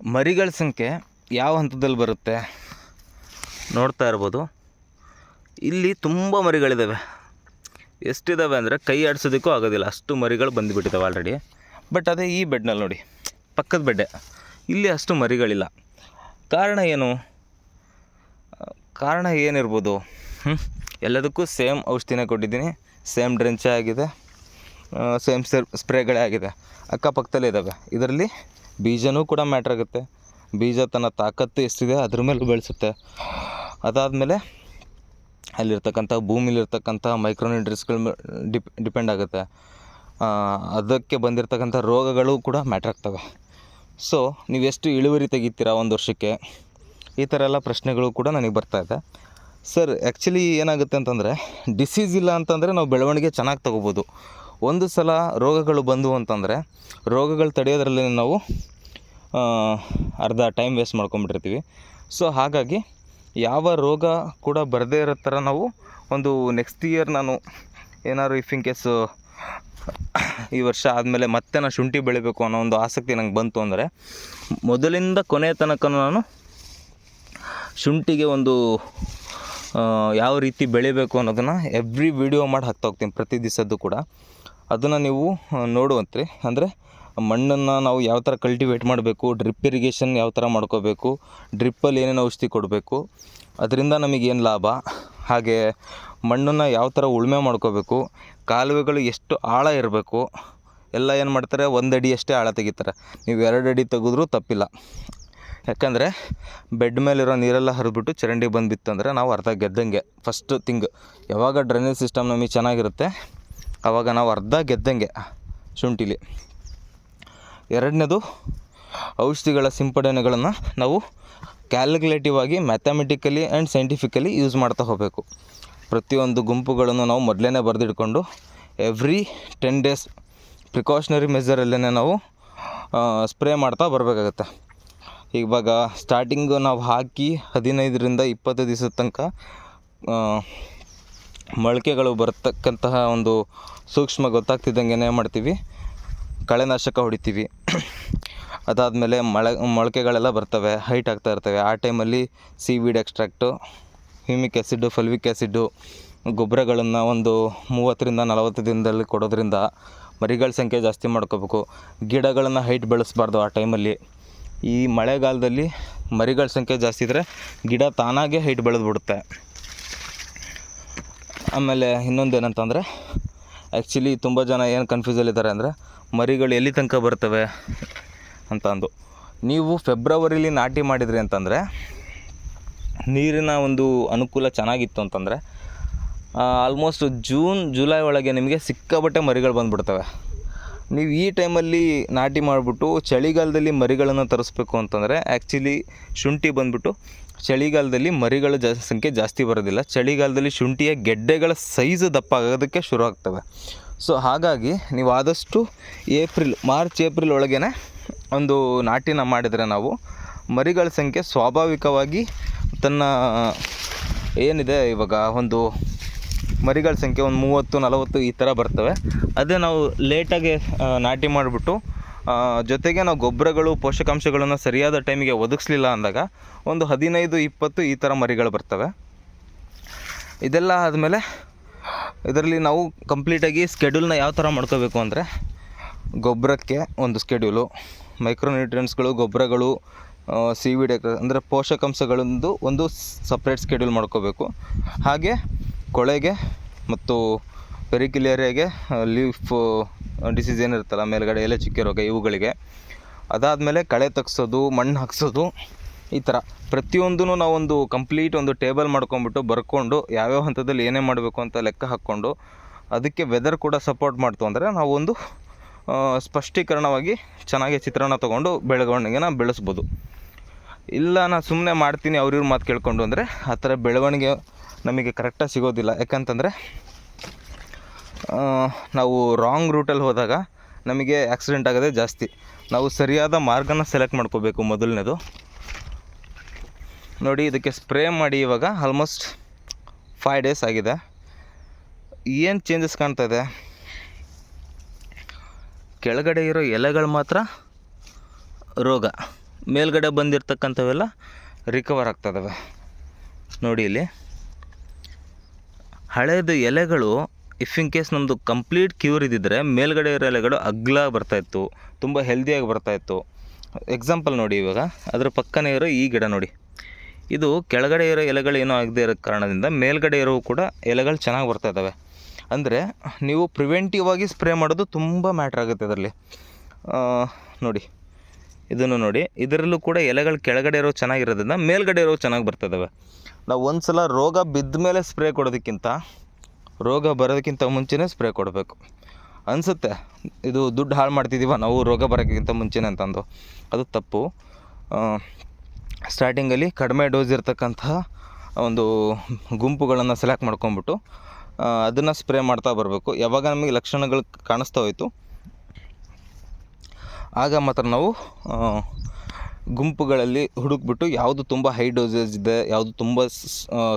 ಮರಿಗಳ ಸಂಖ್ಯೆ ಯಾವ ಹಂತದಲ್ಲಿ ಬರುತ್ತೆ? ನೋಡ್ತಾ ಇರ್ಬೋದು. ಇಲ್ಲಿ ತುಂಬ ಮರಿಗಳಿದ್ದಾವೆ ಎಷ್ಟಿದ್ದಾವೆ ಅಂದರೆ ಕೈ ಆಡಿಸೋದಕ್ಕೂ ಆಗೋದಿಲ್ಲ. ಅಷ್ಟು ಮರಿಗಳು ಬಂದುಬಿಟ್ಟಿದ್ದಾವೆ ಆಲ್ರೆಡಿ ಬಟ್ ಅದೇ ಈ ಬೆಡ್ನಲ್ಲಿ ನೋಡಿ. ಪಕ್ಕದ ಬೆಡ್ಡೆ ಇಲ್ಲಿ ಅಷ್ಟು ಮರಿಗಳಿಲ್ಲ. ಕಾರಣ ಏನು? ಕಾರಣ ಏನಿರ್ಬೋದು? ಎಲ್ಲದಕ್ಕೂ ಸೇಮ್ ಔಷಧಿನೇ ಕೊಟ್ಟಿದ್ದೀನಿ. ಸೇಮ್ ಡ್ರೆಂಚೇ ಆಗಿದೆ. ಸೇಮ್ ಸ್ಪ್ರೇಗಳೇ ಆಗಿದೆ. ಅಕ್ಕಪಕ್ಕದಲ್ಲೇ ಇದ್ದಾವೆ ಇದರಲ್ಲಿ ಬೀಜನೂ ಕೂಡ ಮ್ಯಾಟ್ರ್ ಆಗುತ್ತೆ. ಬೀಜ ತನ್ನ ತಾಕತ್ತು ಎಷ್ಟಿದೆ ಅದ್ರ ಮೇಲೆ ಬೆಳೆಸುತ್ತೆ. ಅದಾದಮೇಲೆ ಅಲ್ಲಿರ್ತಕ್ಕಂಥ ಭೂಮಿಲಿರ್ತಕ್ಕಂಥ ಮೈಕ್ರೋನ್ಯೂಟ್ರಿಸ್ಗಳ ಡಿಪ್ ಡಿಪೆಂಡ್ ಆಗುತ್ತೆ. ಅದಕ್ಕೆ ಬಂದಿರತಕ್ಕಂಥ ರೋಗಗಳು ಕೂಡ ಮ್ಯಾಟ್ರ್ ಆಗ್ತವೆ. ಸೊ ನೀವು ಎಷ್ಟು ಇಳುವರಿ ತೆಗಿತೀರಾ ಒಂದು ವರ್ಷಕ್ಕೆ? ಈ ಥರ ಎಲ್ಲ ಪ್ರಶ್ನೆಗಳು ಕೂಡ ನನಗೆ ಬರ್ತಾ ಇದೆ. ಸರ್ ಆ್ಯಕ್ಚುಲಿ ಏನಾಗುತ್ತೆ ಅಂತಂದರೆ ಡಿಸೀಸ್ ಇಲ್ಲ ಅಂತಂದರೆ ನಾವು ಬೆಳವಣಿಗೆ ಚೆನ್ನಾಗಿ ತಗೋಬೋದು. ಒಂದು ಸಲ ರೋಗಗಳು ಬಂದವು ಅಂತಂದರೆ ರೋಗಗಳು ತಡೆಯೋದ್ರಲ್ಲಿ ನಾವು ಅರ್ಧ ಟೈಮ್ ವೇಸ್ಟ್ ಮಾಡ್ಕೊಂಬಿಟ್ಟಿರ್ತೀವಿ ಸೊ ಹಾಗಾಗಿ ಯಾವ ರೋಗ ಕೂಡ ಬರದೇ ಇರೋ ಥರ ನಾವು ಒಂದು ನೆಕ್ಸ್ಟ್ ಇಯರ್ ನಾನು ಏನಾದ್ರು ಇಫ್ ಇನ್ ಕೇಸು ಈ ವರ್ಷ ಆದಮೇಲೆ ಮತ್ತೆ ನಾನು ಶುಂಠಿ ಬೆಳಿಬೇಕು ಅನ್ನೋ ಒಂದು ಆಸಕ್ತಿ ನಂಗೆ ಬಂತು ಅಂದರೆ ಮೊದಲಿಂದ ಕೊನೆಯ ತನಕ ನಾನು ಶುಂಠಿಗೆ ಒಂದು ಯಾವ ರೀತಿ ಬೆಳಿಬೇಕು ಅನ್ನೋದನ್ನು ಎವ್ರಿ ವಿಡಿಯೋ ಮಾಡಿ ಹಾಕ್ತಾ ಹೋಗ್ತೀನಿ ಪ್ರತಿ ದಿವಸದ್ದು ಕೂಡ. ಅದನ್ನು ನೀವು ನೋಡುವಂತ್ರಿ. ಅಂದರೆ ಮಣ್ಣನ್ನು ನಾವು ಯಾವ ಥರ ಕಲ್ಟಿವೇಟ್ ಮಾಡಬೇಕು ಡ್ರಿಪ್ ಇರಿಗೇಷನ್ ಯಾವ ಥರ ಮಾಡ್ಕೋಬೇಕು ಡ್ರಿಪ್ಪಲ್ಲಿ ಏನೇನು ಔಷಧಿ ಕೊಡಬೇಕು, ಅದರಿಂದ ನಮಗೇನು ಲಾಭ? ಹಾಗೆ ಮಣ್ಣನ್ನು ಯಾವ ಥರ ಉಳುಮೆ ಮಾಡ್ಕೋಬೇಕು, ಕಾಲುವೆಗಳು ಎಷ್ಟು ಆಳ ಇರಬೇಕು, ಎಲ್ಲ ಏನು ಮಾಡ್ತಾರೆ, ಒಂದು ಅಡಿಯಷ್ಟೇ ಆಳ ತೆಗಿತಾರೆ. ನೀವು ಎರಡು ಅಡಿ ತೆಗೆದ್ರೂ ತಪ್ಪಿಲ್ಲ. ಯಾಕಂದರೆ ಬೆಡ್ ಮೇಲಿರೋ ನೀರೆಲ್ಲ ಹರಿದ್ಬಿಟ್ಟು ಚರಂಡಿ ಬಂದು ಬಿತ್ತಂದರೆ ನಾವು ಅರ್ಧ ಗೆದ್ದಂಗೆ ಫಸ್ಟ್ ಥಿಂಗ್ ಯಾವಾಗ ಡ್ರೈನೇಜ್ ಸಿಸ್ಟಮ್ ನಮಗೆ ಚೆನ್ನಾಗಿರುತ್ತೆ ಆವಾಗ ನಾವು ಅರ್ಧ ಗೆದ್ದಂಗೆ ಶುಂಠಿಲಿ. ಎರಡನೇದು ಔಷಧಿಗಳ ಸಿಂಪಡಣೆಗಳನ್ನು ನಾವು ಕ್ಯಾಲ್ಕುಲೇಟಿವ್ ಆಗಿ ಮ್ಯಾಥಮೆಟಿಕಲಿ ಆ್ಯಂಡ್ ಸೈಂಟಿಫಿಕಲಿ ಯೂಸ್ ಮಾಡ್ತಾ ಹೋಗಬೇಕು. ಪ್ರತಿಯೊಂದು ಗುಂಪುಗಳನ್ನು ನಾವು ಮೊದಲೇ ಬರೆದಿಟ್ಕೊಂಡು ಎವ್ರಿ ಟೆನ್ ಡೇಸ್ ಪ್ರಿಕಾಷನರಿ ಮೆಜರಲ್ಲೇ ನಾವು ಸ್ಪ್ರೇ ಮಾಡ್ತಾ ಬರಬೇಕಾಗತ್ತೆ. ಇವಾಗ ಸ್ಟಾರ್ಟಿಂಗು ನಾವು ಹಾಕಿ ಹದಿನೈದರಿಂದ ಇಪ್ಪತ್ತು ದಿವಸದ ತನಕ ಮೊಳಕೆಗಳು ಬರ್ತಕ್ಕಂತಹ ಒಂದು ಸೂಕ್ಷ್ಮ ಗೊತ್ತಾಗ್ತಿದ್ದಂಗೆ ಮಾಡ್ತೀವಿ. ಕಳೆನಾಶಕ ಹೊಡಿತೀವಿ. ಅದಾದಮೇಲೆ ಮಳೆ, ಮೊಳಕೆಗಳೆಲ್ಲ ಬರ್ತವೆ, ಹೈಟ್ ಆಗ್ತಾ ಇರ್ತವೆ. ಆ ಟೈಮಲ್ಲಿ seaweed extract, humic acid fulvic acid ಗೊಬ್ಬರಗಳನ್ನು ಒಂದು ಮೂವತ್ತರಿಂದ ನಲವತ್ತು ದಿನದಲ್ಲಿ ಕೊಡೋದ್ರಿಂದ ಮರಿಗಳ ಸಂಖ್ಯೆ ಜಾಸ್ತಿ ಮಾಡ್ಕೋಬೇಕು. ಗಿಡಗಳನ್ನು ಹೈಟ್ ಬೆಳೆಸಬಾರ್ದು ಆ ಟೈಮಲ್ಲಿ. ಈ ಮಳೆಗಾಲದಲ್ಲಿ ಮರಿಗಳ ಸಂಖ್ಯೆ ಜಾಸ್ತಿ ಇದ್ದರೆ ಗಿಡ ತಾನಾಗೇ ಹೈಟ್ ಬೆಳೆದ್ಬಿಡುತ್ತೆ. ಆಮೇಲೆ ಇನ್ನೊಂದು ಏನಂತಂದರೆ ಆ್ಯಕ್ಚುಲಿ ತುಂಬ ಜನ ಏನು ಕನ್ಫ್ಯೂಸಲ್ಲಿದ್ದಾರೆ ಅಂದರೆ, ಮರಿಗಳು ಎಲ್ಲಿ ತನಕ ಬರ್ತವೆ ಅಂತ ಅಂದು ನೀವು ಫೆಬ್ರವರಿಲಿ ನಾಟಿ ಮಾಡಿದ್ರಿ ಅಂತಂದರೆ, ನೀರಿನ ಒಂದು ಅನುಕೂಲ ಚೆನ್ನಾಗಿತ್ತು ಅಂತಂದರೆ ಆಲ್ಮೋಸ್ಟ್ ಜೂನ್ ಜುಲೈ ಒಳಗೆ ನಿಮಗೆ ಸಿಕ್ಕಾಬಟ್ಟೆ ಮರಿಗಳು ಬಂದುಬಿಡ್ತವೆ. ನೀವು ಈ ಟೈಮಲ್ಲಿ ನಾಟಿ ಮಾಡಿಬಿಟ್ಟು ಚಳಿಗಾಲದಲ್ಲಿ ಮರಿಗಳನ್ನು ತರಿಸ್ಬೇಕು ಅಂತಂದರೆ ಆ್ಯಕ್ಚುಲಿ ಶುಂಠಿ ಬಂದ್ಬಿಟ್ಟು ಚಳಿಗಾಲದಲ್ಲಿ ಮರಿಗಳ ಜಾ, ಸಂಖ್ಯೆ ಜಾಸ್ತಿ ಬರೋದಿಲ್ಲ. ಚಳಿಗಾಲದಲ್ಲಿ ಶುಂಠಿಯ ಗೆಡ್ಡೆಗಳ ಸೈಜ್ ದಪ್ಪ ಆಗೋದಕ್ಕೆ ಶುರು ಆಗ್ತವೆ. ಸೊ ಹಾಗಾಗಿ ನೀವು ಆದಷ್ಟು ಏಪ್ರಿಲ್, ಮಾರ್ಚ್, ಏಪ್ರಿಲ್ ಒಳಗೇ ಒಂದು ನಾಟಿನ ಮಾಡಿದರೆ ನಾವು ಮರಿಗಳ ಸಂಖ್ಯೆ ಸ್ವಾಭಾವಿಕವಾಗಿ ತನ್ನ, ಏನಿದೆ ಇವಾಗ ಒಂದು ಮರಿಗಳ ಸಂಖ್ಯೆ ಒಂದು ಮೂವತ್ತು, ನಲವತ್ತು ಈ ಥರ ಬರ್ತವೆ. ಅದೇ ನಾವು ಲೇಟಾಗಿ ನಾಟಿ ಮಾಡಿಬಿಟ್ಟು ಜೊತೆಗೆ ನಾವು ಗೊಬ್ಬರಗಳು, ಪೋಷಕಾಂಶಗಳನ್ನು ಸರಿಯಾದ ಟೈಮಿಗೆ ಒದಗಿಸ್ಲಿಲ್ಲ ಅಂದಾಗ ಒಂದು ಹದಿನೈದು, ಇಪ್ಪತ್ತು ಈ ಥರ ಮರಿಗಳು ಬರ್ತವೆ. ಇದೆಲ್ಲ ಆದಮೇಲೆ ಇದರಲ್ಲಿ ನಾವು ಕಂಪ್ಲೀಟಾಗಿ ಸ್ಕೆಡ್ಯೂಲ್ನ ಯಾವ ಥರ ಮಾಡ್ಕೋಬೇಕು ಅಂದರೆ ಗೊಬ್ಬರಕ್ಕೆ ಒಂದು ಸ್ಕೆಡ್ಯೂಲು ಮೈಕ್ರೋನ್ಯೂಟ್ರಿಯೆಂಟ್ಸ್ಗಳು ಗೊಬ್ಬರಗಳು ಸಿ ವಿ ಸಿವಿಡ್ ಅಂದರೆ ಪೋಷಕಾಂಶಗಳೊಂದು ಒಂದು ಸಪ್ರೇಟ್ ಸ್ಕೆಡ್ಯೂಲ್ ಮಾಡ್ಕೋಬೇಕು. ಹಾಗೆ ಕೊಳೆಗೆ ಮತ್ತು ಪೆರಿಕ್ಯುಲೇರಿಯಾಗೆ ಲೀಫ್, ಡಿಸೀಸ್ ಏನಿರುತ್ತಲ್ಲ, ಮೇಲುಗಡೆ ಎಲೆ ಚುಕ್ಕೆ ರೋಗ ಇವುಗಳಿಗೆ. ಅದಾದಮೇಲೆ ಕಳೆ ತೆಗ್ಸೋದು, ಮಣ್ಣು ಹಾಕ್ಸೋದು, ಈ ಥರ. ಪ್ರತಿಯೊಂದೂ ನಾವೊಂದು ಕಂಪ್ಲೀಟ್ ಒಂದು ಟೇಬಲ್ ಮಾಡ್ಕೊಂಬಿಟ್ಟು ಬರ್ಕೊಂಡು ಯಾವ್ಯಾವ ಹಂತದಲ್ಲಿ ಏನೇ ಮಾಡಬೇಕು ಅಂತ ಲೆಕ್ಕ ಹಾಕ್ಕೊಂಡು ಅದಕ್ಕೆ ವೆದರ್ ಕೂಡ ಸಪೋರ್ಟ್ ಮಾಡ್ತು ಅಂದರೆ ನಾವೊಂದು ಸ್ಪಷ್ಟೀಕರಣವಾಗಿ ಚೆನ್ನಾಗಿ ಚಿತ್ರಣ ತೊಗೊಂಡು ಬೆಳವಣಿಗೆನ ಬೆಳೆಸ್ಬೋದು. ಇಲ್ಲ ನಾನು ಸುಮ್ಮನೆ ಮಾಡ್ತೀನಿ ಅವ್ರಿವ್ರ ಮಾತು ಕೇಳ್ಕೊಂಡು ಅಂದರೆ ಆ ಥರ ಬೆಳವಣಿಗೆ ನಮಗೆ ಕರೆಕ್ಟಾಗಿ ಸಿಗೋದಿಲ್ಲ. ಯಾಕಂತಂದರೆ ನಾವು ರಾಂಗ್ ರೂಟಲ್ಲಿ ಹೋದಾಗ ನಮಗೆ ಆಕ್ಸಿಡೆಂಟ್ ಆಗೋದೇ ಜಾಸ್ತಿ. ನಾವು ಸರಿಯಾದ ಮಾರ್ಗನ ಸೆಲೆಕ್ಟ್ ಮಾಡ್ಕೋಬೇಕು ಮೊದಲನೇದು. ನೋಡಿ, ಇದಕ್ಕೆ ಸ್ಪ್ರೇ ಮಾಡಿ ಇವಾಗ ಆಲ್ಮೋಸ್ಟ್ ಫೈವ್ ಡೇಸ್ ಆಗಿದೆ. ಏನು ಚೇಂಜಸ್ ಕಾಣ್ತಾ ಇದೆ? ಕೆಳಗಡೆ ಇರೋ ಎಲೆಗಳು ಮಾತ್ರ ರೋಗ. ಮೇಲ್ಗಡೆ ಬಂದಿರತಕ್ಕಂಥವೆಲ್ಲ ರಿಕವರ್ ಆಗ್ತದವೆ ನೋಡಿ ಇಲ್ಲಿ. ಹಳೇದು ಎಲೆಗಳು ಇಫ್ ಇನ್ ಕೇಸ್ ನಮ್ಮದು ಕಂಪ್ಲೀಟ್ ಕ್ಯೂರ್ ಇದ್ದಿದ್ದರೆ ಮೇಲ್ಗಡೆ ಇರೋ ಎಲೆಗಳು ಅಗ್ಲ ಬರ್ತಾಯಿತ್ತು ತುಂಬ ಹೆಲ್ದಿಯಾಗಿ ಬರ್ತಾಯಿತ್ತು ಎಕ್ಸಾಂಪಲ್ ನೋಡಿ ಇವಾಗ, ಅದರ ಪಕ್ಕನೇ ಇರೋ ಈ ಗಿಡ ನೋಡಿ. ಇದು ಕೆಳಗಡೆ ಇರೋ ಎಲೆಗಳು ಏನೂ ಆಗದೆ ಇರೋ ಕಾರಣದಿಂದ ಮೇಲ್ಗಡೆ ಇರೋ ಕೂಡ ಎಲೆಗಳು ಚೆನ್ನಾಗಿ ಬರ್ತಾ ಇದ್ದಾವೆ. ಅಂದರೆ ನೀವು ಪ್ರಿವೆಂಟಿವ್ ಆಗಿ ಸ್ಪ್ರೇ ಮಾಡೋದು ತುಂಬ ಮ್ಯಾಟ್ರ್ ಆಗುತ್ತೆ ಅದರಲ್ಲಿ. ನೋಡಿ, ಇದನ್ನು ನೋಡಿ. ಇದರಲ್ಲೂ ಕೂಡ ಎಲೆಗಳು ಕೆಳಗಡೆ ಇರೋ ಚೆನ್ನಾಗಿರೋದ್ರಿಂದ ಮೇಲ್ಗಡೆ ಇರೋ ಚೆನ್ನಾಗಿ ಬರ್ತದವೆ ನಾವು ಒಂದು ಸಲ ರೋಗ ಬಿದ್ದ ಮೇಲೆ ಸ್ಪ್ರೇ ಕೊಡೋದಕ್ಕಿಂತ ರೋಗ ಬರೋದಕ್ಕಿಂತ ಮುಂಚೆನೇ ಸ್ಪ್ರೇ ಕೊಡಬೇಕು. ಅನಿಸುತ್ತೆ, ಇದು ದುಡ್ಡು ಹಾಳು ಮಾಡ್ತಿದ್ದೀವ ನಾವು ರೋಗ ಬರೋಕ್ಕಿಂತ ಮುಂಚೆನೇ ಅಂತಂದು. ಅದು ತಪ್ಪು. ಸ್ಟಾರ್ಟಿಂಗಲ್ಲಿ ಕಡಿಮೆ ಡೋಸ್ ಇರ್ತಕ್ಕಂತಹ ಒಂದು ಗುಂಪುಗಳನ್ನು ಸೆಲೆಕ್ಟ್ ಮಾಡ್ಕೊಂಬಿಟ್ಟು ಅದನ್ನು ಸ್ಪ್ರೇ ಮಾಡ್ತಾ ಬರಬೇಕು. ಯಾವಾಗ ನಮಗೆ ಲಕ್ಷಣಗಳು ಕಾಣಿಸ್ತಾ ಹೋಯಿತು, ಆಗ ಮಾತ್ರ ನಾವು ಗುಂಪುಗಳಲ್ಲಿ ಹುಡುಕ್ಬಿಟ್ಟು ಯಾವುದು ತುಂಬ ಹೈ ಡೋಸೇಜ್ ಇದೆ, ಯಾವುದು ತುಂಬ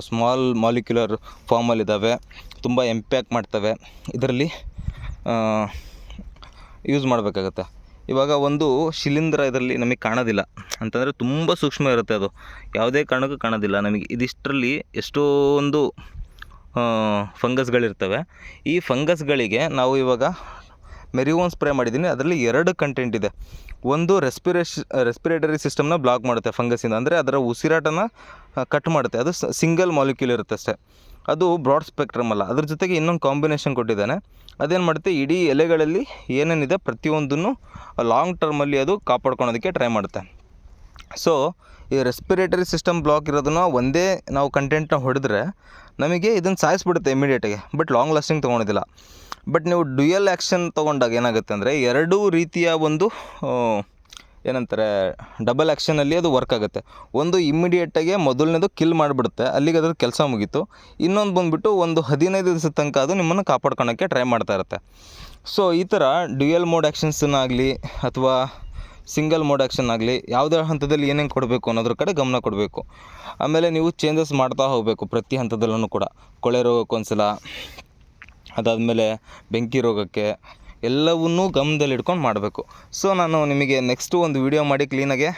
ಸ್ಮಾಲ್ ಮಾಲಿಕ್ಯುಲರ್ ಫಾರ್ಮಲ್ಲಿದ್ದಾವೆ ತುಂಬ ಎಂಪ್ಯಾಕ್ ಮಾಡ್ತವೆ, ಇದರಲ್ಲಿ ಯೂಸ್ ಮಾಡಬೇಕಾಗತ್ತೆ. ಇವಾಗ ಒಂದು ಶಿಲೀಂಧ್ರ ಇದರಲ್ಲಿ ನಮಗೆ ಕಾಣೋದಿಲ್ಲ. ಅಂತಂದರೆ ತುಂಬ ಸೂಕ್ಷ್ಮ ಇರುತ್ತೆ ಅದು. ಯಾವುದೇ ಕಾರಣಕ್ಕೂ ಕಾಣೋದಿಲ್ಲ. ನಮಗೆ ಇದಿಷ್ಟರಲ್ಲಿ ಎಷ್ಟೊಂದು ಫಂಗಸ್ಗಳಿರ್ತವೆ ಈ ಫಂಗಸ್ಗಳಿಗೆ ನಾವು ಇವಾಗ ಮೆರಿವೋನ್ ಸ್ಪ್ರೇ ಮಾಡಿದ್ದೀನಿ. ಅದರಲ್ಲಿ ಎರಡು ಕಂಟೆಂಟ್ ಇದೆ. ಒಂದು ರೆಸ್ಪಿರೇಷ್ ರೆಸ್ಪಿರೇಟರಿ ಸಿಸ್ಟಮ್ನ ಬ್ಲಾಕ್ ಮಾಡುತ್ತೆ ಫಂಗಸಿಂದ ಅಂದರೆ ಅದರ ಉಸಿರಾಟನ ಕಟ್ ಮಾಡುತ್ತೆ. ಅದು ಸಿಂಗಲ್ ಮಾಲಿಕ್ಯೂಲ್ ಇರುತ್ತೆ ಅಷ್ಟೇ. ಅದು ಬ್ರಾಡ್ ಸ್ಪೆಕ್ಟ್ರಮ್ ಅಲ್ಲ. ಅದ್ರ ಜೊತೆಗೆ ಇನ್ನೊಂದು ಕಾಂಬಿನೇಷನ್ ಕೊಟ್ಟಿದ್ದಾನೆ. ಅದೇನು ಮಾಡುತ್ತೆ? ಇಡೀ ಎಲೆಗಳಲ್ಲಿ ಏನೇನಿದೆ ಪ್ರತಿಯೊಂದನ್ನು ಲಾಂಗ್ ಟರ್ಮಲ್ಲಿ ಅದು ಕಾಪಾಡ್ಕೊಳೋದಕ್ಕೆ ಟ್ರೈ ಮಾಡುತ್ತೆ. ಸೊ ಈ ರೆಸ್ಪಿರೇಟರಿ ಸಿಸ್ಟಮ್ ಬ್ಲಾಕ್ ಇರೋದನ್ನ ಒಂದೇ ನಾವು ಕಂಟೆಂಟ್ನ ಹೊಡೆದ್ರೆ ನಮಗೆ ಇದನ್ನು ಸಾಯಿಸ್ಬಿಡುತ್ತೆ ಇಮಿಡಿಯೇಟಾಗಿ ಬಟ್ ಲಾಂಗ್ ಲಾಸ್ಟಿಂಗ್ ತೊಗೊಳೋದಿಲ್ಲ ಬಟ್ ನೀವು ಡ್ಯುಯಲ್ ಆ್ಯಕ್ಷನ್ ತೊಗೊಂಡಾಗ ಏನಾಗುತ್ತೆ ಅಂದರೆ ಎರಡೂ ರೀತಿಯ ಒಂದು ಏನಂತಾರೆ ಡಬಲ್ ಆ್ಯಕ್ಷನಲ್ಲಿ ಅದು ವರ್ಕ್ ಆಗುತ್ತೆ. ಒಂದು ಇಮ್ಮಿಡಿಯೇಟಾಗಿ ಮೊದಲನೇದು ಕಿಲ್ ಮಾಡಿಬಿಡುತ್ತೆ, ಅಲ್ಲಿಗೆ ಅದ್ರ ಕೆಲಸ ಮುಗೀತು. ಇನ್ನೊಂದು ಬಂದುಬಿಟ್ಟು ಒಂದು ಹದಿನೈದು ದಿವಸದ ತನಕ ಅದು ನಿಮ್ಮನ್ನು ಕಾಪಾಡ್ಕೊಳೋಕ್ಕೆ ಟ್ರೈ ಮಾಡ್ತಾ ಇರುತ್ತೆ. ಸೊ ಈ ಥರ ಡ್ಯುಯಲ್ ಮೋಡ್ ಆ್ಯಕ್ಷನ್ಸನ್ನಾಗಲಿ ಅಥವಾ ಸಿಂಗಲ್ ಮೋಡ್ ಆ್ಯಕ್ಷನ್ ಆಗಲಿ, ಯಾವುದೇ ಹಂತದಲ್ಲಿ ಏನೇನು ಕೊಡಬೇಕು ಅನ್ನೋದ್ರ ಕಡೆ ಗಮನ ಕೊಡಬೇಕು. ಆಮೇಲೆ ನೀವು ಚೇಂಜಸ್ ಮಾಡ್ತಾ ಹೋಗಬೇಕು ಪ್ರತಿ ಹಂತದಲ್ಲೂ ಕೂಡ. ಕೊಳೆ ರೋಗಕ್ಕೆ ಒಂದ್ಸಲ ಅದಾದಮೇಲೆ ಬೆಂಕಿ ರೋಗಕ್ಕೆ ಎಲ್ಲವನ್ನೂ ಗಮನದಲ್ಲಿ ಇಟ್ಕೊಂಡು ಮಾಡಬೇಕು. ಸೊ, ನಾನು ನಿಮಗೆ ನೆಕ್ಸ್ಟು ಒಂದು ವಿಡಿಯೋ ಮಾಡಿ ಕ್ಲೀನಾಗೆ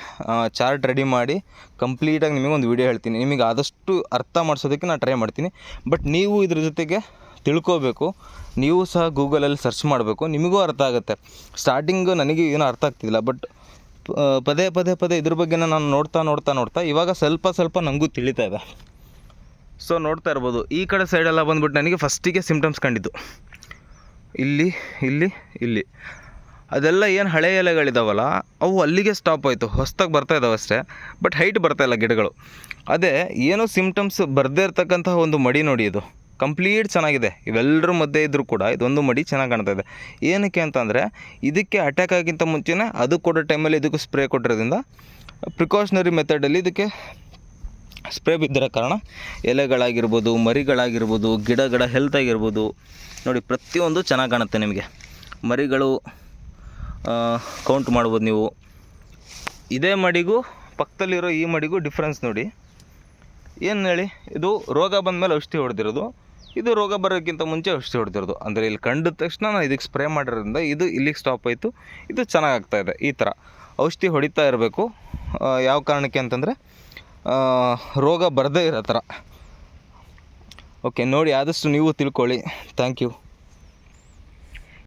ಚಾರ್ಟ್ ರೆಡಿ ಮಾಡಿ ಕಂಪ್ಲೀಟಾಗಿ ನಿಮಗೆ ಒಂದು ವಿಡಿಯೋ ಹೇಳ್ತೀನಿ. ನಿಮಗೆ ಆದಷ್ಟು ಅರ್ಥ ಮಾಡಿಸೋದಕ್ಕೆ ನಾನು ಟ್ರೈ ಮಾಡ್ತೀನಿ. ಬಟ್ ನೀವು ಇದ್ರ ಜೊತೆಗೆ ತಿಳ್ಕೋಬೇಕು. ನೀವು ಸಹ ಗೂಗಲಲ್ಲಿ ಸರ್ಚ್ ಮಾಡಬೇಕು. ನಿಮಗೂ ಅರ್ಥ ಆಗುತ್ತೆ. ಸ್ಟಾರ್ಟಿಂಗು ನನಗೆ ಏನೂ ಅರ್ಥ ಆಗ್ತಿಲ್ಲ. ಬಟ್ ಪದೇ ಪದೇ ಪದೇ ಇದ್ರ ಬಗ್ಗೆ ನಾನು ನೋಡ್ತಾ ನೋಡ್ತಾ ನೋಡ್ತಾ ಇವಾಗ ಸ್ವಲ್ಪ ಸ್ವಲ್ಪ ನನಗೂ ತಿಳಿತಾ ಇದೆ. ಸೊ ನೋಡ್ತಾ ಇರ್ಬೋದು. ಈ ಕಡೆ ಸೈಡೆಲ್ಲ ಬಂದ್ಬಿಟ್ಟು ನನಗೆ ಫಸ್ಟಿಗೆ ಸಿಮ್ಟಮ್ಸ್ ಕಂಡಿದ್ದು. ಇಲ್ಲಿ ಇಲ್ಲಿ ಇಲ್ಲಿ. ಅದೆಲ್ಲ ಏನು ಹಳೆ ಎಲೆಗಳಿದಾವಲ್ಲ, ಅವು ಅಲ್ಲಿಗೆ ಸ್ಟಾಪ್ ಆಯಿತು. ಹೊಸ್ದಾಗಿ ಬರ್ತಾ ಇದ್ದಾವೆ ಅಷ್ಟೇ. ಬಟ್ ಹೈಟ್ ಬರ್ತಾ ಇಲ್ಲ ಗಿಡಗಳು. ಅದೇ, ಏನೋ ಸಿಮ್ಟಮ್ಸ್ ಬರದೇ ಇರ್ತಕ್ಕಂತಹ ಒಂದು ಮಡಿ ನೋಡಿ ಇದು. ಕಂಪ್ಲೀಟ್ ಚೆನ್ನಾಗಿದೆ. ಇವೆಲ್ಲರ ಮಧ್ಯೆ ಇದ್ದರೂ ಕೂಡ ಇದೊಂದು ಮಡಿ ಚೆನ್ನಾಗಿ ಕಾಣ್ತಾ ಇದೆ. ಏನಕ್ಕೆ ಅಂತಂದರೆ, ಇದಕ್ಕೆ ಅಟ್ಯಾಕ್ ಆಗಿಂತ ಮುಂಚೆನೇ ಅದು ಕೊಡೋ ಟೈಮಲ್ಲಿ ಇದಕ್ಕೂ ಸ್ಪ್ರೇ ಕೊಟ್ಟಿರೋದ್ರಿಂದ ಪ್ರಿಕಾಷನರಿ ಮೆಥಡಲ್ಲಿ ಇದಕ್ಕೆ ಸ್ಪ್ರೇ ಬಿದ್ದಿರೋ ಕಾರಣ ಎಲೆಗಳಾಗಿರ್ಬೋದು, ಮರಿಗಳಾಗಿರ್ಬೋದು, ಗಿಡಗಳ ಹೆಲ್ತ್ ಆಗಿರ್ಬೋದು, ನೋಡಿ ಪ್ರತಿಯೊಂದು ಚೆನ್ನಾಗಿ ಕಾಣುತ್ತೆ ನಿಮಗೆ. ಮರಿಗಳು ಕೌಂಟ್ ಮಾಡ್ಬೋದು ನೀವು. ಇದೇ ಮಡಿಗೂ, ಪಕ್ಕದಲ್ಲಿರೋ ಈ ಮಡಿಗೂ ಡಿಫ್ರೆನ್ಸ್ ನೋಡಿ. ಏನು ಹೇಳಿ? ಇದು ರೋಗ ಬಂದ ಮೇಲೆ ಔಷಧಿ ಹೊಡೆದಿರೋದು. ಇದು ರೋಗ ಬರೋಕ್ಕಿಂತ ಮುಂಚೆ ಔಷಧಿ ಹೊಡೆದಿರೋದು. ಅಂದರೆ ಇಲ್ಲಿ ಕಂಡ ತಕ್ಷಣ ನಾನು ಇದಕ್ಕೆ ಸ್ಪ್ರೇ ಮಾಡಿರೋದ್ರಿಂದ ಇದು ಇಲ್ಲಿಗೆ ಸ್ಟಾಪ್ ಆಯಿತು. ಇದು ಚೆನ್ನಾಗಿ ಆಗ್ತಾ ಇದೆ, ಈ ಥರ ಔಷಧಿ ಹೊಡಿತಾ ಇರಬೇಕು. ಯಾವ ಕಾರಣಕ್ಕೆ ಅಂತಂದರೆ ರೋಗ ಬರದೇ ಇರೋ ಥರ ಓಕೆ ನೋಡಿ ಆದಷ್ಟು ನೀವು ತಿಳ್ಕೊಳ್ಳಿ. Thank you